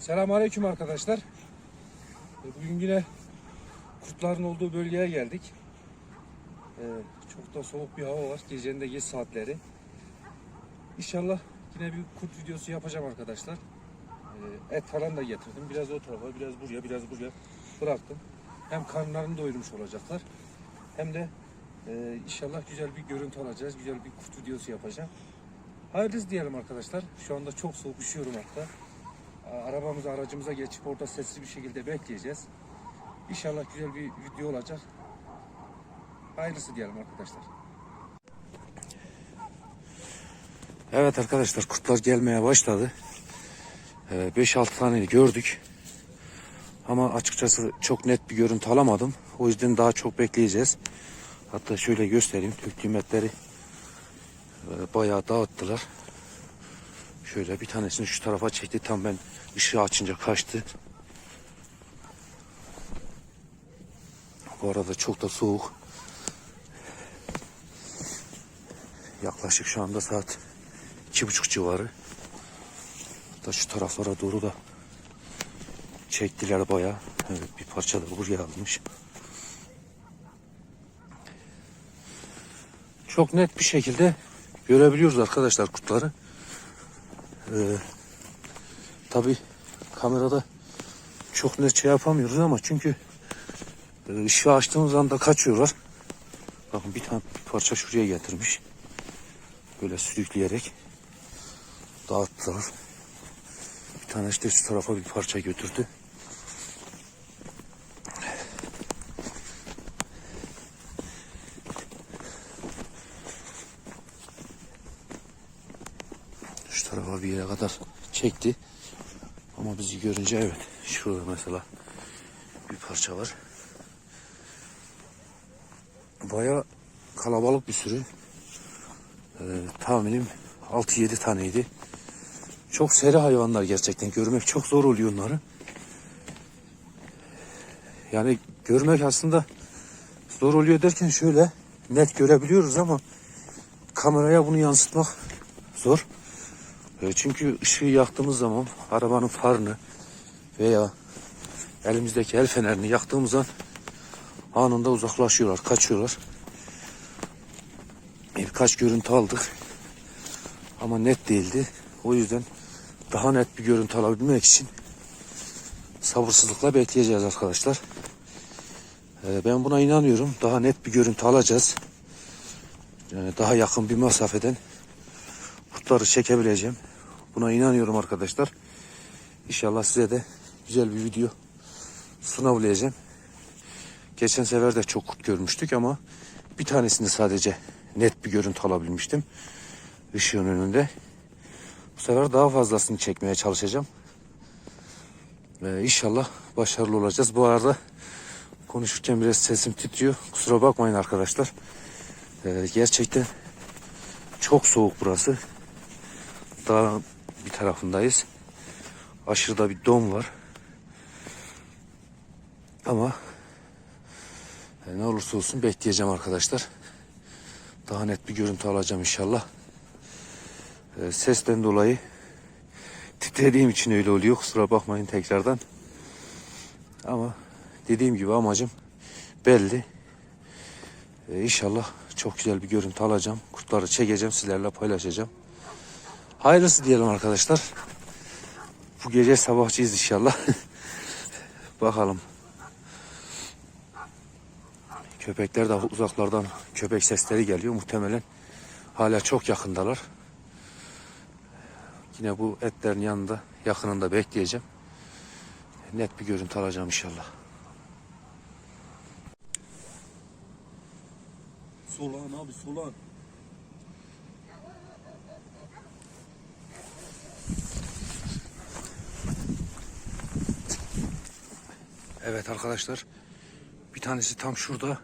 Selamünaleyküm arkadaşlar. E, Bugün yine kurtların olduğu bölgeye geldik. E, Çok da soğuk bir hava var. Gecenin de geç saatleri. İnşallah yine bir kurt videosu yapacağım arkadaşlar. E, Et falan da getirdim. Biraz o tarafa, biraz buraya, biraz buraya bıraktım. Hem karnlarını doyurmuş olacaklar. Hem de inşallah güzel bir görüntü alacağız. Güzel bir kurt videosu yapacağım. Hayırlısı diyelim arkadaşlar. Şu anda çok soğuk üşüyorum hatta. Arabamıza aracımıza geçip orada sessiz bir şekilde bekleyeceğiz. İnşallah güzel bir video olacak. Hayırlısı diyelim arkadaşlar. Evet arkadaşlar kurtlar gelmeye başladı. 5-6 tane gördük. Ama açıkçası çok net bir görüntü alamadım. O yüzden daha çok bekleyeceğiz. Hatta şöyle göstereyim. Döktüğüm etleri e, bayağı dağıttılar. Şöyle bir tanesini şu tarafa çekti. Tam ben ışığı açınca kaçtı. Bu arada çok da soğuk. Yaklaşık şu anda saat iki buçuk civarı. Da şu taraflara doğru da çektiler bayağı. Evet bir parça da buraya almış. Çok net bir şekilde görebiliyoruz arkadaşlar kurtları. Ee, Tabi kamerada çok net şey yapamıyoruz ama çünkü e, ışığı açtığımız anda kaçıyorlar. Bakın bir tane bir parça şuraya getirmiş. Böyle sürükleyerek dağıttılar. Bir tane işte şu tarafa bir parça götürdü. Şu tarafa bir yere kadar çekti. Ama bizi görünce evet. Şurada mesela bir parça var. Baya kalabalık bir sürü. Ee, tahminim 6-7 taneydi. Çok seri hayvanlar gerçekten. Görmek çok zor oluyor onları. Yani görmek aslında zor oluyor derken şöyle net görebiliyoruz ama kameraya bunu yansıtmak zor. E, Çünkü ışığı yaktığımız zaman arabanın farını veya elimizdeki el fenerini yaktığımız an anında uzaklaşıyorlar, kaçıyorlar. E, Birkaç görüntü aldık ama net değildi. O yüzden daha net bir görüntü alabilmek için sabırsızlıkla bekleyeceğiz arkadaşlar. E, Ben buna inanıyorum. Daha net bir görüntü alacağız. Yani daha yakın bir mesafeden kurtları çekebileceğim. Buna inanıyorum arkadaşlar. İnşallah size de güzel bir video sunabileceğim. Geçen sefer de çok kurt görmüştük ama bir tanesini sadece net bir görüntü alabilmiştim. Işığın önünde. Bu sefer daha fazlasını çekmeye çalışacağım. Ee, inşallah başarılı olacağız. Bu arada konuşurken biraz sesim titriyor. Kusura bakmayın arkadaşlar. Ee, gerçekten çok soğuk burası. Dağ bir tarafındayız. Aşırıda bir don var. Ama e, ne olursa olsun bekleyeceğim arkadaşlar. Daha net bir görüntü alacağım inşallah. E, sesten dolayı titrediğim için öyle oluyor. Kusura bakmayın tekrardan. Ama dediğim gibi amacım belli. E, inşallah çok güzel bir görüntü alacağım. Kurtları çekeceğim, sizlerle paylaşacağım. Hayırlısı diyelim arkadaşlar. Bu gece sabahçıyız inşallah. Bakalım. Köpekler de uzaklardan köpek sesleri geliyor. Muhtemelen hala çok yakındalar. Yine bu etlerin yanında yakınında bekleyeceğim. Net bir görüntü alacağım inşallah. Solan abi solan. Evet arkadaşlar. Bir tanesi tam şurada.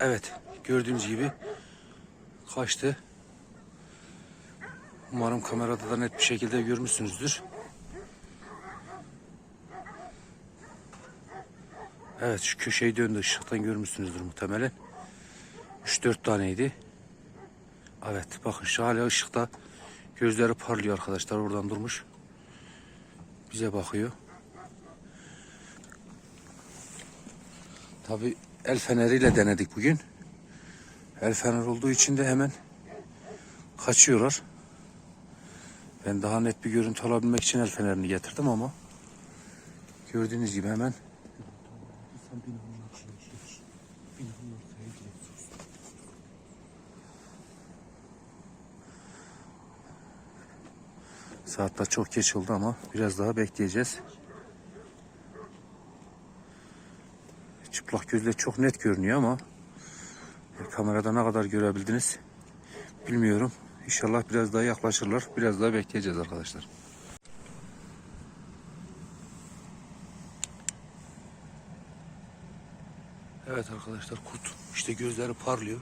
Evet. Gördüğünüz gibi kaçtı. Umarım kamerada da net bir şekilde görmüşsünüzdür. Evet şu köşeyi döndü ışıktan görmüşsünüzdür muhtemelen. 3-4 taneydi. Evet bakın şu hala ışıkta gözleri parlıyor arkadaşlar oradan durmuş. bize bakıyor. Tabi el feneriyle denedik bugün. El fener olduğu için de hemen kaçıyorlar. Ben daha net bir görüntü alabilmek için el fenerini getirdim ama gördüğünüz gibi hemen saatler çok geç oldu ama biraz daha bekleyeceğiz. Çıplak gözle çok net görünüyor ama e, kamerada ne kadar görebildiniz bilmiyorum. İnşallah biraz daha yaklaşırlar. Biraz daha bekleyeceğiz arkadaşlar. Evet arkadaşlar kurt işte gözleri parlıyor.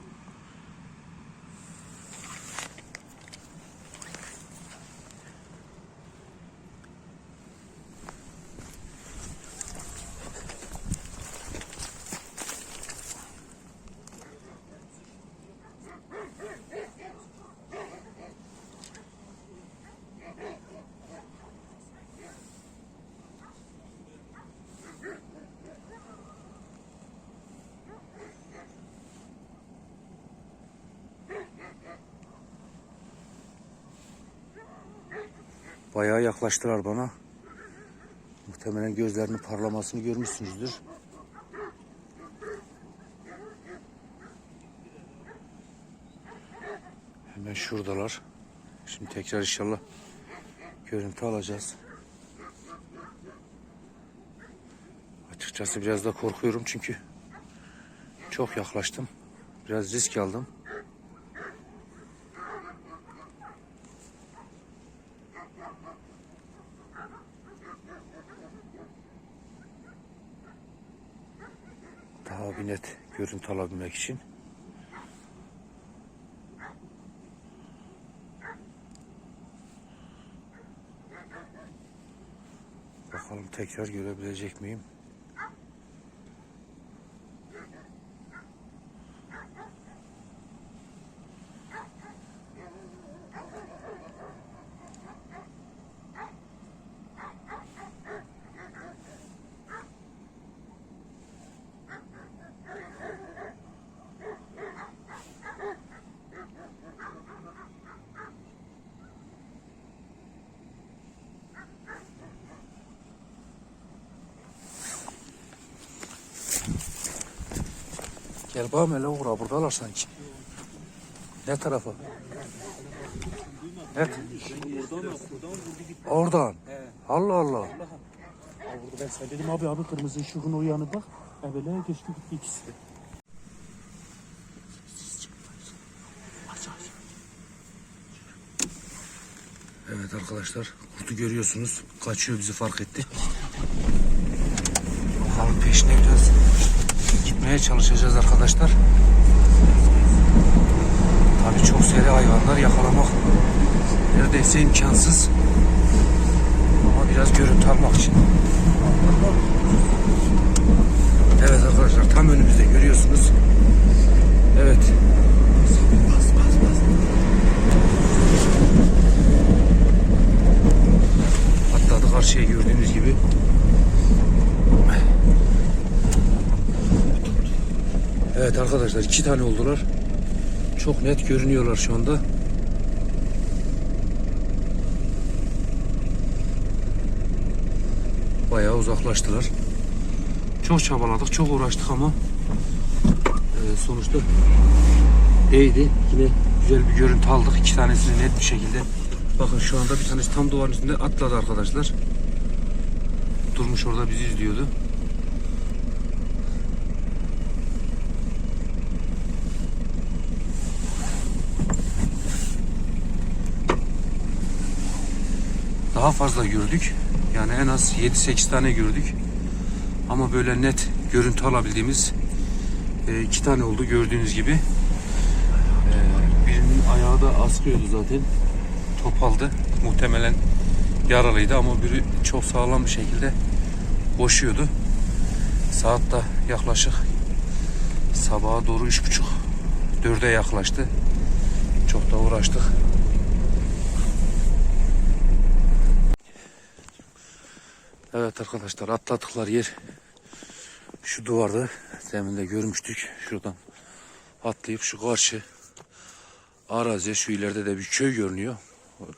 Bayağı yaklaştılar bana. Muhtemelen gözlerinin parlamasını görmüşsünüzdür. Hemen şuradalar. Şimdi tekrar inşallah görüntü alacağız. Açıkçası biraz da korkuyorum çünkü çok yaklaştım. Biraz risk aldım. Daha bir net görüntü alabilmek için. Bakalım tekrar görebilecek miyim? Gel bakalım hele uğra buradalar sanki. Ne tarafa? Evet. Oradan. Allah Allah. Ben sen dedim abi abi kırmızı ışığın o yanı bak. Böyle geçti gitti ikisi de. Evet arkadaşlar kurtu görüyorsunuz. Kaçıyor bizi fark etti. Bakalım peşine biraz gitmeye çalışacağız arkadaşlar. Tabii çok seri hayvanlar yakalamak neredeyse imkansız. Ama biraz görüntü almak için. Evet arkadaşlar tam önümüzde görüyorsunuz. Evet. Atladı karşıya gördüğünüz gibi. Evet arkadaşlar iki tane oldular. Çok net görünüyorlar şu anda. Bayağı uzaklaştılar. Çok çabaladık, çok uğraştık ama e, sonuçta değdi. Yine güzel bir görüntü aldık. İki tanesini net bir şekilde. Bakın şu anda bir tanesi tam duvarın üstünde atladı arkadaşlar. Durmuş orada bizi izliyordu. Daha fazla gördük. Yani en az 7-8 tane gördük. Ama böyle net görüntü alabildiğimiz e, iki tane oldu gördüğünüz gibi. E, birinin ayağı da askıyordu zaten. Topaldı. Muhtemelen yaralıydı ama biri çok sağlam bir şekilde boşuyordu. Saat da yaklaşık sabaha doğru üç buçuk dörde yaklaştı. Çok da uğraştık. Evet arkadaşlar atladıkları yer şu duvarda demin de görmüştük. Şuradan atlayıp şu karşı araziye şu ileride de bir köy görünüyor.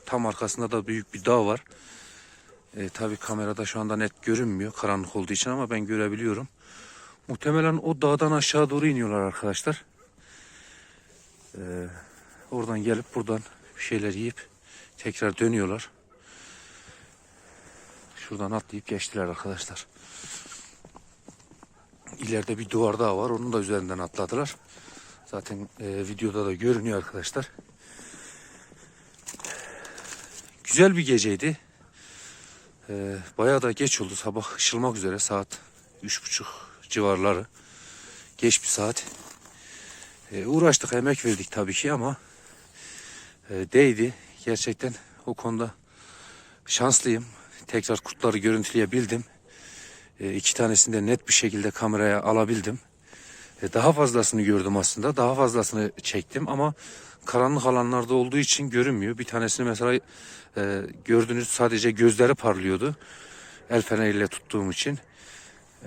Tam arkasında da büyük bir dağ var. E, tabii kamerada şu anda net görünmüyor karanlık olduğu için ama ben görebiliyorum. Muhtemelen o dağdan aşağı doğru iniyorlar arkadaşlar. E, oradan gelip buradan bir şeyler yiyip tekrar dönüyorlar. Şuradan atlayıp geçtiler arkadaşlar. İleride bir duvar daha var. Onun da üzerinden atladılar. Zaten e, videoda da görünüyor arkadaşlar. Güzel bir geceydi. E, bayağı da geç oldu. Sabah ışılmak üzere saat üç buçuk civarları. Geç bir saat. E, uğraştık, emek verdik tabii ki ama e, değdi. Gerçekten o konuda şanslıyım. Tekrar kurtları görüntüleyebildim. E, iki tanesini de net bir şekilde kameraya alabildim. E, daha fazlasını gördüm aslında. Daha fazlasını çektim ama karanlık alanlarda olduğu için görünmüyor. Bir tanesini mesela e, gördünüz sadece gözleri parlıyordu. El feneriyle tuttuğum için.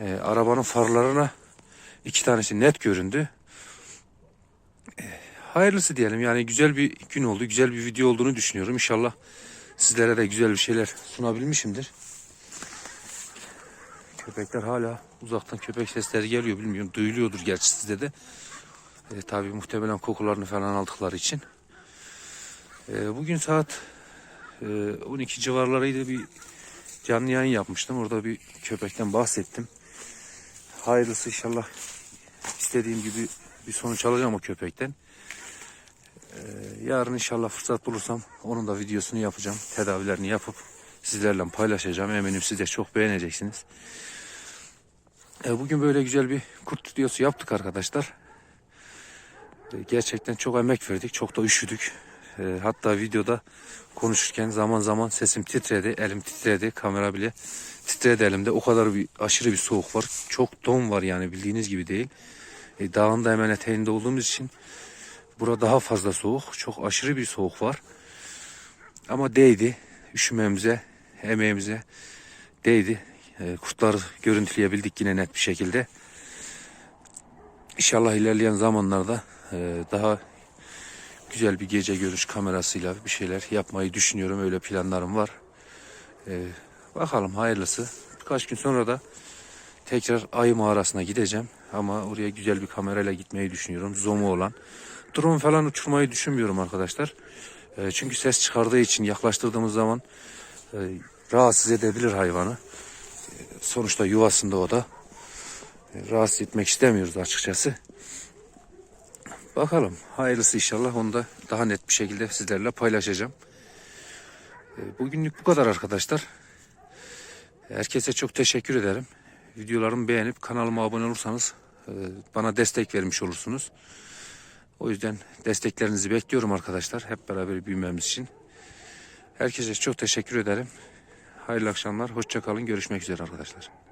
E, arabanın farlarına iki tanesi net göründü. E, hayırlısı diyelim yani güzel bir gün oldu. Güzel bir video olduğunu düşünüyorum. İnşallah sizlere de güzel bir şeyler sunabilmişimdir. Köpekler hala uzaktan köpek sesleri geliyor bilmiyorum. Duyuluyordur gerçi sizde de. E, tabii muhtemelen kokularını falan aldıkları için. E, bugün saat e, 12 civarlarıydı bir canlı yayın yapmıştım. Orada bir köpekten bahsettim. Hayırlısı inşallah istediğim gibi bir sonuç alacağım o köpekten. E, yarın inşallah fırsat bulursam onun da videosunu yapacağım. Tedavilerini yapıp sizlerle paylaşacağım. Eminim siz de çok beğeneceksiniz. E, bugün böyle güzel bir kurt videosu yaptık arkadaşlar. E, gerçekten çok emek verdik. Çok da üşüdük. Hatta videoda konuşurken zaman zaman sesim titredi. Elim titredi. Kamera bile titredi elimde. O kadar bir aşırı bir soğuk var. Çok don var yani bildiğiniz gibi değil. Dağın da hemen eteğinde olduğumuz için burada daha fazla soğuk. Çok aşırı bir soğuk var. Ama değdi. Üşümemize, emeğimize değdi. E, kurtları görüntüleyebildik yine net bir şekilde. İnşallah ilerleyen zamanlarda e, daha güzel bir gece görüş kamerasıyla bir şeyler yapmayı düşünüyorum. Öyle planlarım var. E, bakalım hayırlısı. Birkaç gün sonra da tekrar ayı mağarasına gideceğim. Ama oraya güzel bir kamerayla gitmeyi düşünüyorum. Zoom'u olan. Drone falan uçurmayı düşünmüyorum arkadaşlar. E, çünkü ses çıkardığı için yaklaştırdığımız zaman e, rahatsız edebilir hayvanı. Sonuçta yuvasında o da. E, Rahatsız etmek istemiyoruz açıkçası. Bakalım hayırlısı inşallah onu da daha net bir şekilde sizlerle paylaşacağım. E, Bugünlük bu kadar arkadaşlar. Herkese çok teşekkür ederim. Videolarımı beğenip kanalıma abone olursanız e, bana destek vermiş olursunuz. O yüzden desteklerinizi bekliyorum arkadaşlar. Hep beraber büyümemiz için. Herkese çok teşekkür ederim. Hayırlı akşamlar. Hoşça kalın. Görüşmek üzere arkadaşlar.